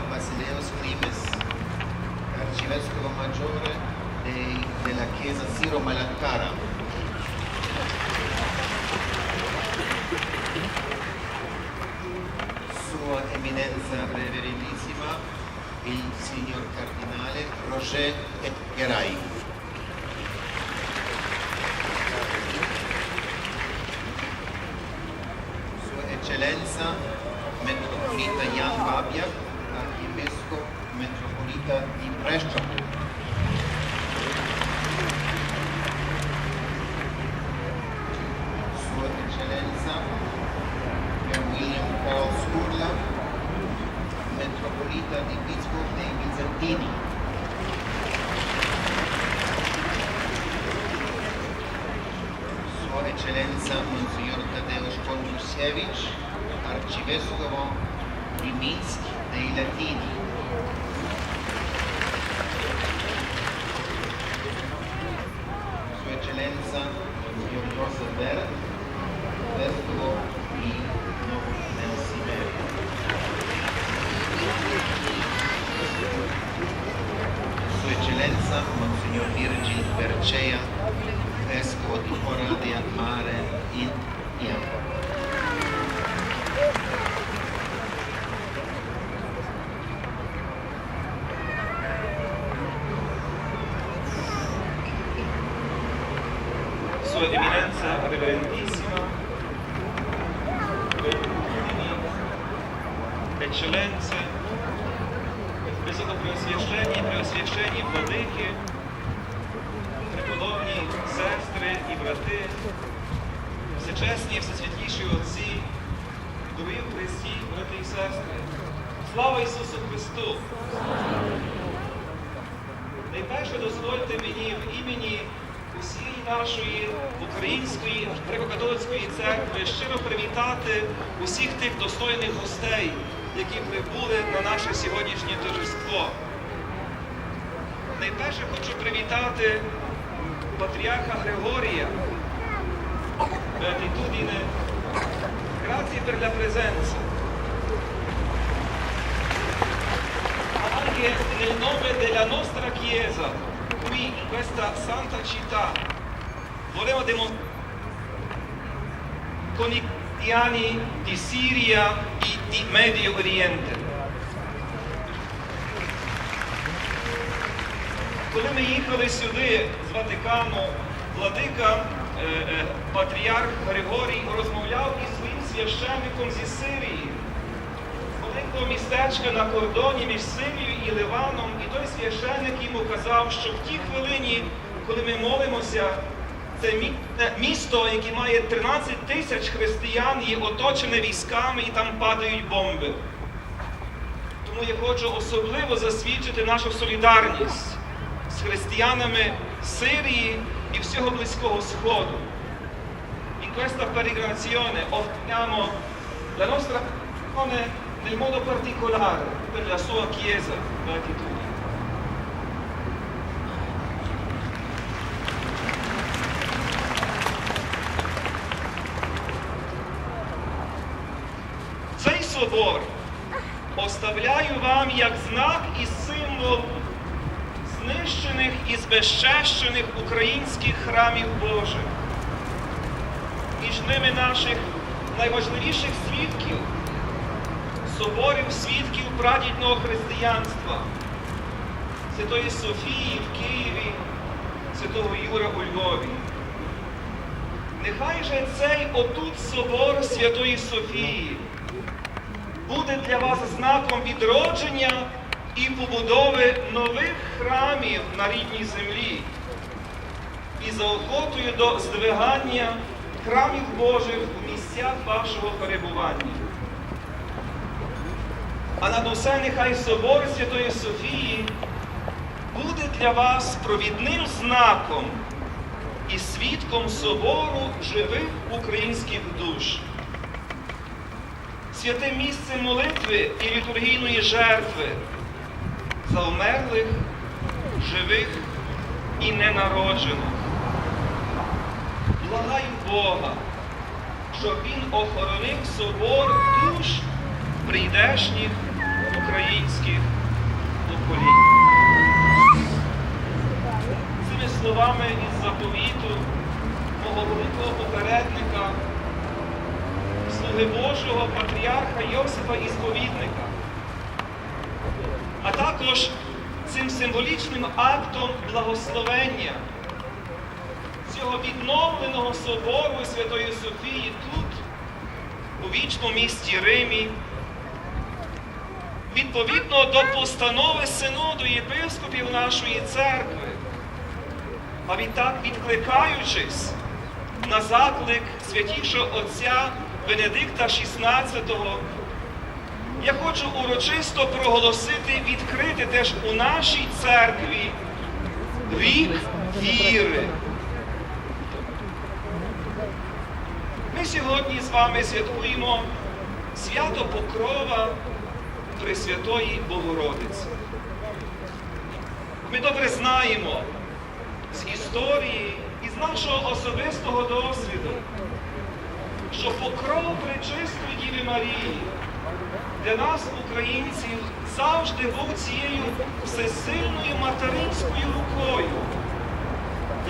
Basileos Limes, arcivescovo maggiore dei- della chiesa Siro Malankara. Sua Eminenza Reverendissima, il signor Cardinale Roger Geray. Sua Eccellenza Metropolita Jan Archivescovo Metropolita di Prešov. Sua Eccellenza William Paul Skurla, Metropolita di Pittsburgh dei Bizantini. Sua Eccellenza Monsignor Tadeusz Kondusiewicz, Arcivescovo di Minsk dei Latini. Eminenza Reverendissima, Eccellenze, Високопреосвященні, Преосвященні владики, преподобні сестри і брати, всечесні, всесвітліші отці, дорогі Христі, брати і сестри. Слава Ісусу Христу! Найперше дозвольте мені в імені усієї нашої української греко-католицької церкви щиро привітати усіх тих достойних гостей, які прибули на наше сьогоднішнє торжество. Найперше хочу привітати патріарха Григорія. Beatitudine, grazie per la presenza. anche nel nome della nostra Chiesa, qui in questa santa città, volevo dimostrare con i cristiani di Siria e di Medio Oriente. Коли ми їхали сюди з Ватикану, владика патріарх Григорій розмовляв із своїм священником зі Сирії маленького містечка на кордоні між Сирією і Ливаном, і той священник йому казав, що в тій хвилині, коли ми молимося, це е, місто, яке має 13 тисяч християн, є оточене військами і там падають бомби. Тому я хочу особливо засвідчити нашу солідарність з християнами Сирії і всього Близького Сходу. In questa peregrinazione offriamo la nostra nel modo particolare per la sua Chiesa, Beatitudine. Цей собор оставляю вам як знак і символ знищених і збезчещених українських храмів Божих. Між ними наших найважливіших свідків, соборів свідків прадідного християнства, Святої Софії в Києві, Святого Юра у Львові. Нехай же цей отут собор Святої Софії буде для вас знаком відродження і побудови нових храмів на рідній землі і заохотою до здвигання храмів Божих в місцях вашого перебування. А над усе нехай собор Святої Софії буде для вас провідним знаком і свідком собору живих українських душ. Святе місце молитви і літургійної жертви за умерлих, живих і ненароджених. Благаю Бога, щоб Він охоронив собор душ прийдешніх українських поколінь. Цими словами із заповіту мого великого попередника, слуги Божого, патріарха Йосипа і сповідника, А також цим символічним актом благословення цього відновленого собору Святої Софії тут, у вічному місті Римі відповідно до постанови Синоду єпископів нашої церкви, а відтак відкликаючись на заклик святішого Отця Бенедикта XVI, я хочу урочисто проголосити, відкрити теж у нашій церкві рік віри. Ми сьогодні з вами святкуємо свято Покрова Пресвятої Богородиці. Ми добре знаємо з історії і з нашого особистого досвіду, що покров Пречистої Діви Марії для нас, українців, завжди був цією всесильною материнською рукою,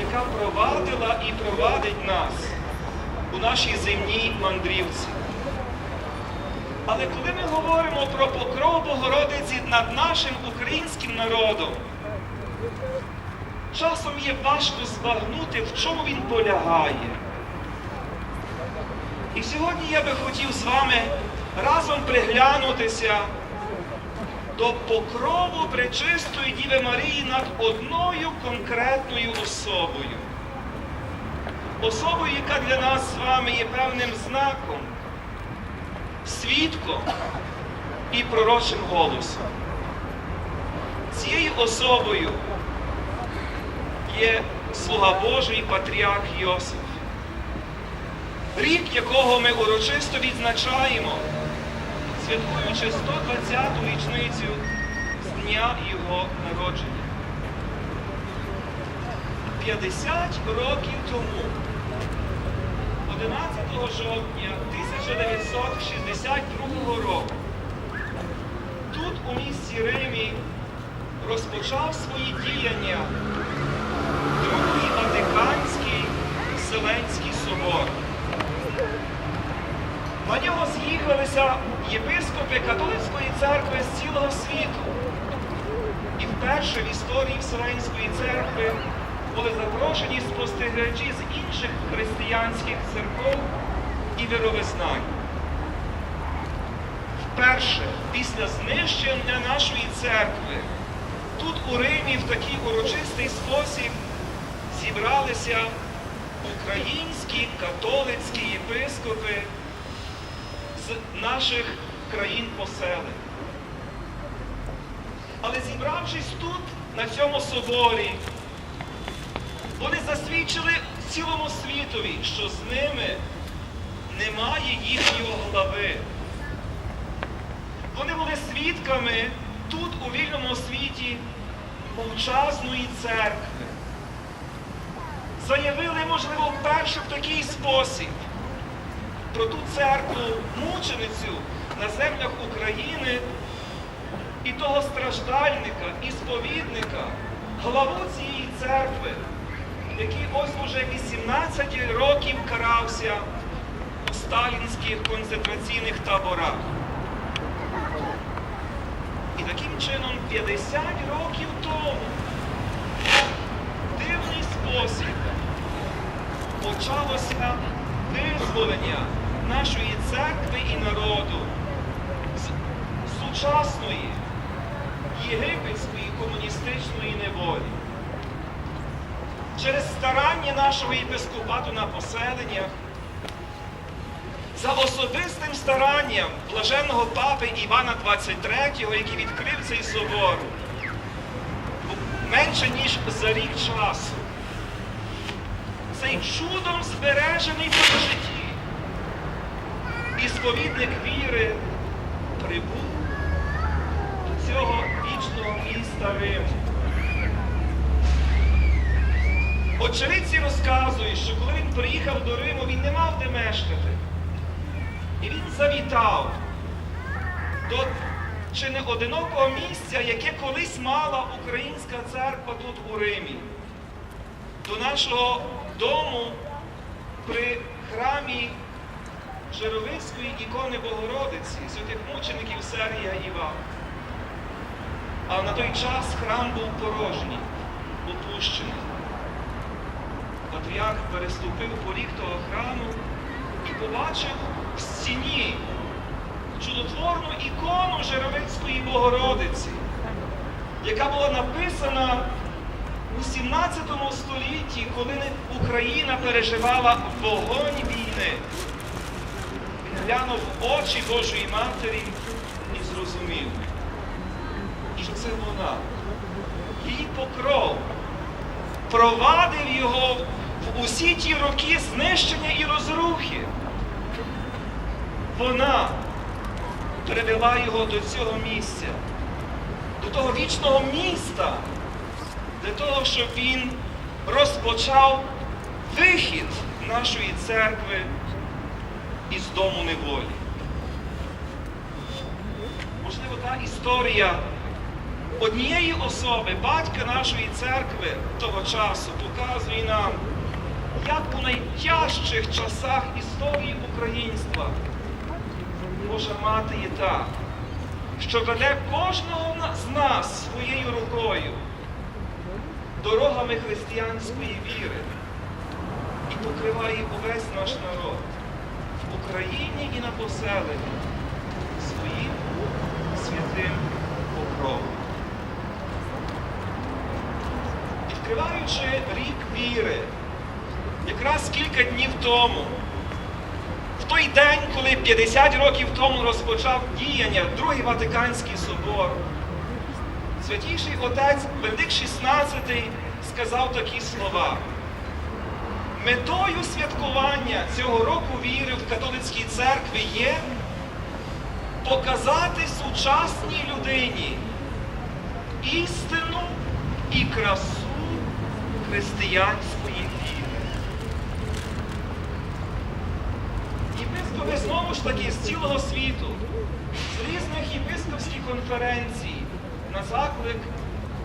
яка провадила і провадить нас у нашій земній мандрівці. Але коли ми говоримо про покров Богородиці над нашим українським народом, часом є важко збагнути, в чому він полягає. І сьогодні я би хотів з вами разом приглянутися до покрову Пречистої Діви Марії над одною конкретною особою. Особою, яка для нас з вами є певним знаком, свідком і пророчим голосом. Цією особою є слуга Божий патріарх Йосиф, рік якого ми урочисто відзначаємо, святкуючи 120-ту річницю з дня його народження. 50 років тому, 11 жовтня 1962 року, тут у місті Римі розпочав свої діяння Другий Ватиканський Вселенський собор. На нього з'їхалися єпископи католицької церкви з цілого світу. І вперше в історії Вселенської церкви були запрошені спостерігачі з інших християнських церков і віровизнань. Вперше після знищення нашої церкви тут у Римі в такий урочистий спосіб зібралися українські католицькі єпископи з наших країн поселень. Але зібравшись тут, на цьому соборі, вони засвідчили цілому світові, що з ними немає їхнього глави. Вони були свідками тут, у вільному світі, мовчазної церкви. Заявили, можливо, вперше в такий спосіб про ту церкву мученицю на землях України і того страждальника, і сповідника, главу цієї церкви, який ось уже 18 років карався сталінських концентраційних таборах. І таким чином 50 років тому в дивний спосіб почалося визволення нашої церкви і народу з сучасної єгипетської комуністичної неволі. Через старання нашого єпископату на поселеннях, за особистим старанням блаженного папи Івана XXIII, який відкрив цей собор, менше ніж за рік часу. Цей чудом збережений при житті. І сповідник віри прибув до цього вічного міста Риму. Очевидці розказують, що коли він приїхав до Риму, він не мав де мешкати. І він завітав до чи не одинокого місця, яке колись мала українська церква тут у Римі. До нашого дому при храмі Жировицької ікони Богородиці, святих мучеників Сергія Івана. А на той час храм був порожній, опущений. Патріарх переступив поріг того храму і побачив в стіні чудотворну ікону Жировицької Богородиці, яка була написана у 17 столітті, коли Україна переживала вогонь війни. Він глянув в очі Божої Матері і зрозумів, що це вона. Її покров провадив його в усі ті роки знищення і розрухи. Вона перевела його до цього місця, до того вічного міста, для того, щоб він розпочав вихід нашої церкви із дому неволі. Можливо, та історія однієї особи, батька нашої церкви того часу, показує нам, як у найтяжчих часах історії українства Божа мати є та, що веде кожного з нас своєю рукою дорогами християнської віри і покриває увесь наш народ в Україні і на поселенні своїм святим покровом. Відкриваючи рік віри, якраз кілька днів тому, той день, коли 50 років тому розпочав діяння Другий Ватиканський собор, Святіший отець Бенедикт XVI сказав такі слова. Метою святкування цього року віри в католицькій церкві є показати сучасній людині істину і красу християнської віри. Єпископи знову ж таки з цілого світу, з різних єпископських конференцій на заклик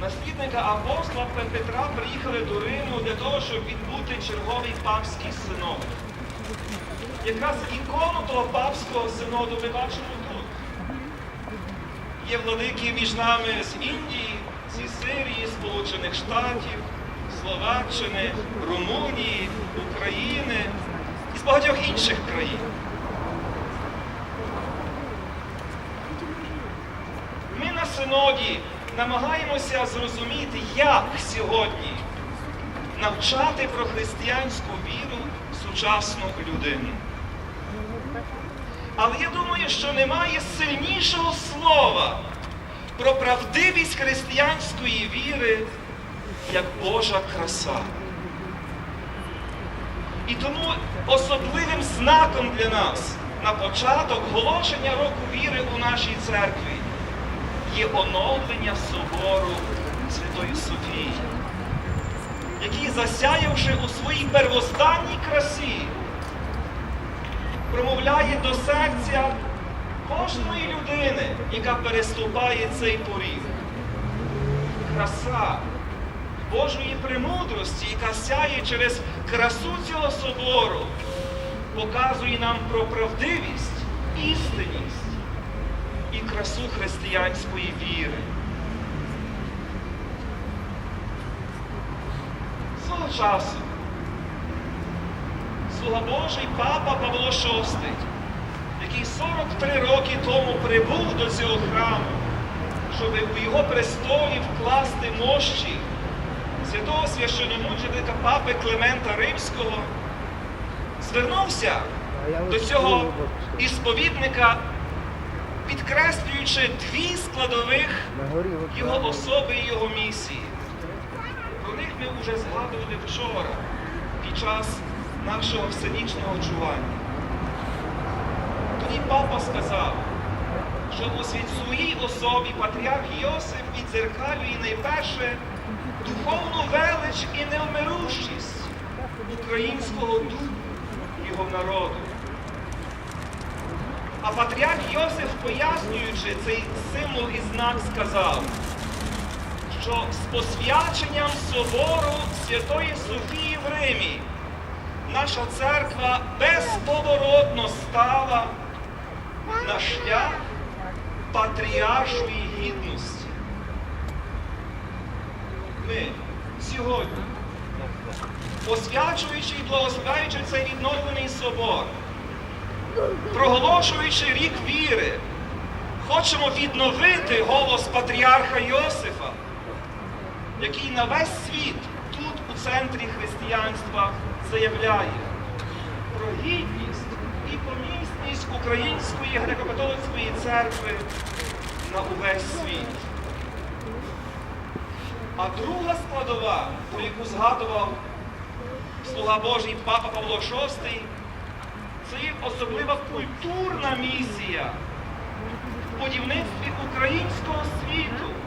наслідника апостола Петра приїхали до Риму для того, щоб відбути черговий папський синод. Якраз ікону того папського синоду ми бачимо тут. Є владики між нами з Індії, зі Сирії, Сполучених Штатів, Словаччини, Румунії, України і з багатьох інших країн. На намагаємося зрозуміти, як сьогодні навчати про християнську віру сучасну людину. Але я думаю, що немає сильнішого слова про правдивість християнської віри, як Божа краса. І тому особливим знаком для нас на початок оголошення року віри у нашій церкві є оновлення собору Святої Софії, який, засяявши у своїй первостанній красі, промовляє до серця кожної людини, яка переступає цей поріг. Краса Божої премудрості, яка сяє через красу цього собору, показує нам про правдивість, істинність красу християнської віри. Свого часу Слуга Божий папа Павло VI, який 43 роки тому прибув до цього храму, щоб у його престолі вкласти мощі святого священомученика папи Климента Римського, звернувся до цього ісповідника, підкреслюючи дві складових його особи і його місії. Про них ми вже згадували вчора під час нашого всенічного чування. Тоді папа сказав, що у своїй особі патріарх Йосиф відзеркалює найперше духовну велич і невмирущість українського духу його народу. А патріарх Йосиф, пояснюючи цей символ і знак, сказав, що з посвяченням собору Святої Софії в Римі наша церква безповоротно стала на шлях патріаршої гідності. Ми сьогодні, освячуючи і благословляючи цей відновлений собор, проголошуючи рік віри, хочемо відновити голос патріарха Йосифа, який на весь світ тут, у центрі християнства, заявляє про гідність і помісність Української греко-католицької церкви на увесь світ. А друга складова, про яку згадував слуга Божий Папа Павло VI, це є особлива культурна місія в будівництві українського світу.